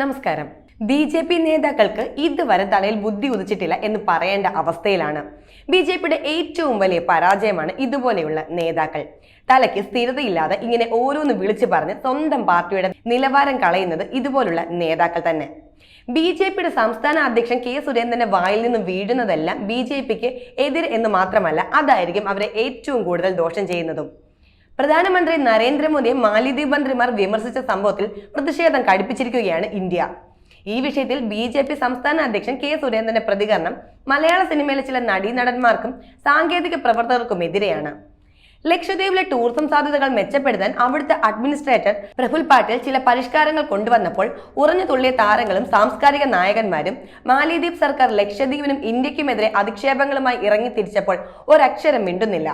നമസ്കാരം. B J P നേതാക്കൾക്ക് ഇതുവരെ തലയിൽ ബുദ്ധി ഉദിച്ചിട്ടില്ല എന്ന് പറയേണ്ട അവസ്ഥയിലാണ്. ബി ജെ പിയുടെ ഏറ്റവും വലിയ പരാജയമാണ് ഇതുപോലെയുള്ള നേതാക്കൾ. തലയ്ക്ക് സ്ഥിരതയില്ലാതെ ഇങ്ങനെ ഓരോന്ന് വിളിച്ചു പറഞ്ഞ് സ്വന്തം പാർട്ടിയുടെ നിലവാരം കളയുന്നത് ഇതുപോലുള്ള നേതാക്കൾ തന്നെ. ബി ജെ പിയുടെ സംസ്ഥാന അധ്യക്ഷൻ കെ സുരേന്ദ്രന്റെ വായിൽ നിന്ന് വീഴുന്നതെല്ലാം ബി ജെ പിക്ക് എതിര് എന്ന് മാത്രമല്ല അതായിരിക്കും അവരെ ഏറ്റവും കൂടുതൽ ദോഷം ചെയ്യുന്നതും. പ്രധാനമന്ത്രി നരേന്ദ്രമോദിയെ മാലിദ്വീപ് മന്ത്രിമാർ വിമർശിച്ച സംഭവത്തിൽ പ്രതിഷേധം കടുപ്പിച്ചിരിക്കുകയാണ് ഇന്ത്യ. ഈ വിഷയത്തിൽ ബി ജെ പി സംസ്ഥാന അധ്യക്ഷൻ കെ സുരേന്ദ്രന്റെ പ്രതികരണം മലയാള സിനിമയിലെ ചില നടീനടന്മാർക്കും സാങ്കേതിക പ്രവർത്തകർക്കും എതിരെയാണ്. ലക്ഷദ്വീപിലെ ടൂറിസം സാധ്യതകൾ മെച്ചപ്പെടുത്താൻ അവിടുത്തെ അഡ്മിനിസ്ട്രേറ്റർ പ്രഫുൽ പാട്ടീൽ ചില പരിഷ്കാരങ്ങൾ കൊണ്ടുവന്നപ്പോൾ ഉറഞ്ഞു തുള്ളിയ താരങ്ങളും സാംസ്കാരിക നായകന്മാരും മാലിദ്വീപ് സർക്കാർ ലക്ഷദ്വീപിനും ഇന്ത്യക്കുമെതിരെ അധിക്ഷേപങ്ങളുമായി ഇറങ്ങി തിരിച്ചപ്പോൾ ഒരക്ഷരം മിണ്ടുന്നില്ല.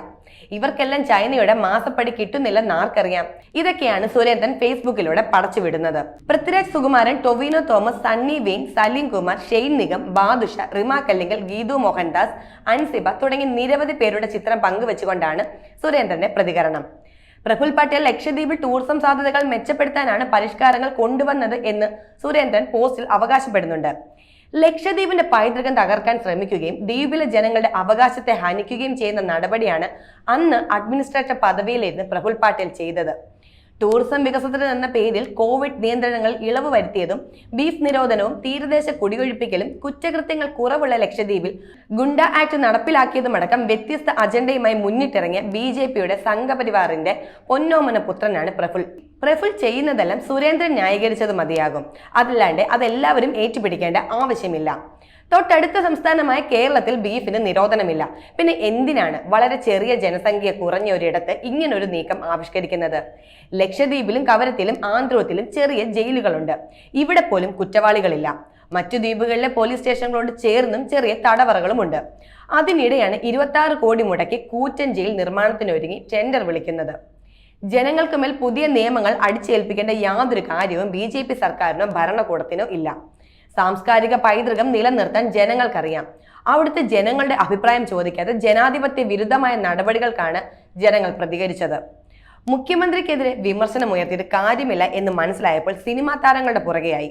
ഇവർക്കെല്ലാം ചൈനയുടെ മാസപ്പടി കിട്ടുന്നില്ലെന്ന് ആർക്കറിയാം. ഇതൊക്കെയാണ് സുരേന്ദ്രൻ ഫേസ്ബുക്കിലൂടെ പടച്ചുവിടുന്നത്. പൃഥ്വിരാജ് സുകുമാരൻ ടൊവിനോ തോമസ് സണ്ണി വെയിൻ സലീം കുമാർ ഷെയ്ൻ നിഗം ബാദുഷ റിമ കല്ലിങ്കൽ ഗീതു മോഹൻദാസ് അൻസിബ തുടങ്ങി നിരവധി പേരുടെ ചിത്രം പങ്കുവെച്ചുകൊണ്ടാണ് സുരേന്ദ്രന്റെ പ്രതികരണം. പ്രഫുൽ പട്ടേൽ ലക്ഷദ്വീപിൽ ടൂറിസം സാധ്യതകൾ മെച്ചപ്പെടുത്താനാണ് പരിഷ്കാരങ്ങൾ കൊണ്ടുവന്നത് എന്ന് സുരേന്ദ്രൻ പോസ്റ്റിൽ അവകാശപ്പെടുന്നുണ്ട്. ലക്ഷദ്വീപിന്റെ പൈതൃകം തകർക്കാൻ ശ്രമിക്കുകയും ദ്വീപിലെ ജനങ്ങളുടെ അവകാശത്തെ ഹനിക്കുകയും ചെയ്യുന്ന നടപടിയാണ് അന്ന് അഡ്മിനിസ്ട്രേറ്റർ പദവിയിലിരുന്ന് പ്രഫുൽ പാട്ടേൽ ചെയ്തത്. ടൂറിസം വികസനത്തിന് എന്ന പേരിൽ കോവിഡ് നിയന്ത്രണങ്ങൾ ഇളവ് വരുത്തിയതും ബീഫ് നിരോധനവും തീരദേശ കുടിയൊഴിപ്പിക്കലും കുറ്റകൃത്യങ്ങൾ കുറവുള്ള ലക്ഷദ്വീപിൽ ഗുണ്ട ആക്ട് നടപ്പിലാക്കിയതുമടക്കം വ്യത്യസ്ത അജണ്ടയുമായി മുന്നിട്ടിറങ്ങിയ ബി ജെ പിയുടെ സംഘപരിവാറിന്റെ പൊന്നോമന പുത്രനാണ് പ്രഫുൽ പ്രഫുൽ ചെയ്യുന്നതെല്ലാം സുരേന്ദ്രൻ ന്യായീകരിച്ചത് മതിയാകും. അതല്ലാണ്ട് അതെല്ലാവരും ഏറ്റുപിടിക്കേണ്ട ആവശ്യമില്ല. തൊട്ടടുത്ത സംസ്ഥാനമായ കേരളത്തിൽ ബീഫിന് നിരോധനമില്ല. പിന്നെ എന്തിനാണ് വളരെ ചെറിയ ജനസംഖ്യ കുറഞ്ഞ ഒരിടത്ത് ഇങ്ങനൊരു നീക്കം ആവിഷ്കരിക്കുന്നത്? ലക്ഷദ്വീപിലും കവരത്തിലും ആന്ധ്രത്തിലും ചെറിയ ജയിലുകളുണ്ട്. ഇവിടെ പോലും കുറ്റവാളികളില്ല. മറ്റു ദ്വീപുകളിലെ പോലീസ് സ്റ്റേഷനുകളോട് ചേർന്നും ചെറിയ തടവറകളുമുണ്ട് അതിനിടെയാണ് ഇരുപത്തി കോടി മുടക്കി കൂറ്റൻ ജയിൽ നിർമ്മാണത്തിനൊരുങ്ങി ടെൻഡർ വിളിക്കുന്നത്. ജനങ്ങൾക്ക് മേൽ പുതിയ നിയമങ്ങൾ അടിച്ചേൽപ്പിക്കേണ്ട യാതൊരു കാര്യവും ബി ജെ പി സർക്കാരിനോ ഭരണകൂടത്തിനോ ഇല്ല. സാംസ്കാരിക പൈതൃകം നിലനിർത്താൻ ജനങ്ങൾക്കറിയാം. അവിടുത്തെ ജനങ്ങളുടെ അഭിപ്രായം ചോദിക്കാതെ ജനാധിപത്യ വിരുദ്ധമായ നടപടികൾക്കാണ് ജനങ്ങൾ പ്രതികരിച്ചത്. മുഖ്യമന്ത്രിക്കെതിരെ വിമർശനം ഉയർത്തിയിട്ട് കാര്യമില്ല എന്ന് മനസ്സിലായപ്പോൾ സിനിമാ താരങ്ങളുടെ പുറകെയായി.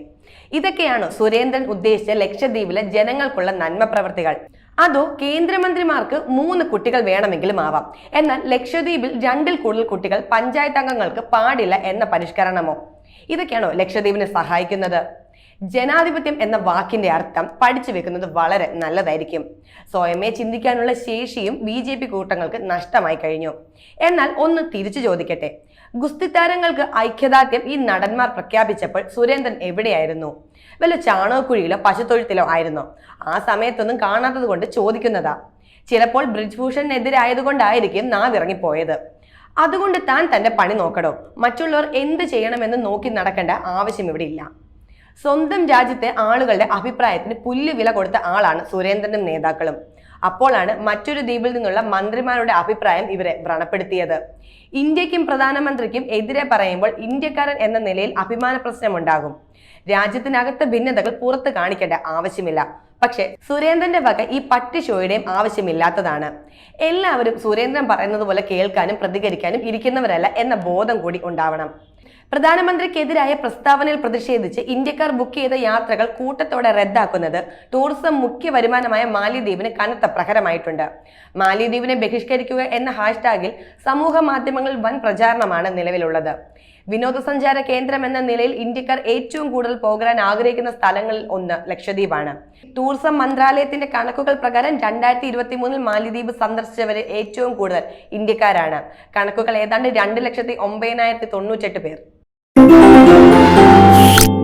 ഇതൊക്കെയാണ് സുരേന്ദ്രൻ ഉദ്ദേശിച്ച ലക്ഷദ്വീപിലെ ജനങ്ങൾക്കുള്ള നന്മ പ്രവർത്തികൾ. അതോ കേന്ദ്രമന്ത്രിമാർക്ക് മൂന്ന് കുട്ടികൾ വേണമെങ്കിലും ആവാം. എന്നാൽ ലക്ഷദ്വീപിൽ രണ്ടിൽ കൂടുതൽ കുട്ടികൾ പഞ്ചായത്ത് അംഗങ്ങൾക്ക് പാടില്ല എന്ന പരിഷ്കരണമോ? ഇതൊക്കെയാണോ ലക്ഷദ്വീപിനെ സഹായിക്കുന്നത്? ജനാധിപത്യം എന്ന വാക്കിന്റെ അർത്ഥം പഠിച്ചു വെക്കുന്നത് വളരെ നല്ലതായിരിക്കും. സ്വയമേ ചിന്തിക്കാനുള്ള ശേഷിയും ബി ജെ പി കൂട്ടങ്ങൾക്ക് നഷ്ടമായി കഴിഞ്ഞു. എന്നാൽ ഒന്ന് തിരിച്ചു ചോദിക്കട്ടെ. ഗുസ്തി താരങ്ങൾക്ക് ഐക്യദാർഢ്യം ഈ നടന്മാർ പ്രഖ്യാപിച്ചപ്പോൾ സുരേന്ദ്രൻ എവിടെയായിരുന്നു? വല്ല ചാണകക്കുഴിയിലോ പശുത്തൊഴുത്തിലോ ആയിരുന്നോ? ആ സമയത്തൊന്നും കാണാത്തത് കൊണ്ട് ചോദിക്കുന്നതാ. ചിലപ്പോൾ ബ്രിജ് നാവിറങ്ങിപ്പോയത്. അതുകൊണ്ട് താൻ തന്റെ പണി നോക്കണോ മറ്റുള്ളവർ എന്ത് ചെയ്യണമെന്ന് നോക്കി നടക്കേണ്ട ആവശ്യം ഇവിടെ ഇല്ല. സ്വന്തം രാജ്യത്തെ ആളുകളുടെ അഭിപ്രായത്തിന് പുല്ല് വില കൊടുത്ത ആളാണ് സുരേന്ദ്രനും നേതാക്കളും. അപ്പോഴാണ് മറ്റൊരു ദ്വീപിൽ നിന്നുള്ള മന്ത്രിമാരുടെ അഭിപ്രായം ഇവരെ വ്രണപ്പെടുത്തിയത്. ഇന്ത്യക്കും പ്രധാനമന്ത്രിക്കും എതിരെ പറയുമ്പോൾ ഇന്ത്യക്കാരൻ എന്ന നിലയിൽ അഭിമാന പ്രശ്നമുണ്ടാകും. രാജ്യത്തിനകത്ത് ഭിന്നതകൾ പുറത്ത് കാണിക്കേണ്ട ആവശ്യമില്ല. പക്ഷെ സുരേന്ദ്രന്റെ വക ഈ പട്ടി ഷോയുടെയും ആവശ്യമില്ലാത്തതാണ്. എല്ലാവരും സുരേന്ദ്രൻ പറയുന്നത് പോലെ കേൾക്കാനും പ്രതികരിക്കാനും ഇരിക്കുന്നവരല്ല എന്ന ബോധം കൂടി ഉണ്ടാവണം. പ്രധാനമന്ത്രിക്കെതിരായ പ്രസ്താവനയിൽ പ്രതിഷേധിച്ച് ഇന്ത്യക്കാർ ബുക്ക് ചെയ്ത യാത്രകൾ കൂട്ടത്തോടെ റദ്ദാക്കുന്നത് ടൂറിസം മുഖ്യ വരുമാനമായ മാലിദ്വീപിന് കനത്ത പ്രഹരമായിട്ടുണ്ട്. മാലിദ്വീപിനെ ബഹിഷ്കരിക്കുക എന്ന ഹാഷ്ടാഗിൽ സമൂഹ മാധ്യമങ്ങളിൽ വൻ പ്രചാരണമാണ് നിലവിലുള്ളത്. വിനോദസഞ്ചാര കേന്ദ്രം എന്ന നിലയിൽ ഇന്ത്യക്കാർ ഏറ്റവും കൂടുതൽ പോകാൻ ആഗ്രഹിക്കുന്ന സ്ഥലങ്ങളിൽ ഒന്ന് ലക്ഷദ്വീപാണ്. ടൂറിസം മന്ത്രാലയത്തിന്റെ കണക്കുകൾ പ്രകാരം രണ്ടായിരത്തി ഇരുപത്തി മൂന്നിൽ മാലിദ്വീപ് സന്ദർശിച്ചവരിൽ ഏറ്റവും കൂടുതൽ ഇന്ത്യക്കാരാണ്. കണക്കുകൾ ഏതാണ്ട് രണ്ട് ലക്ഷത്തി ഒമ്പതിനായിരത്തി തൊണ്ണൂറ്റെട്ട് പേർ. Thank you.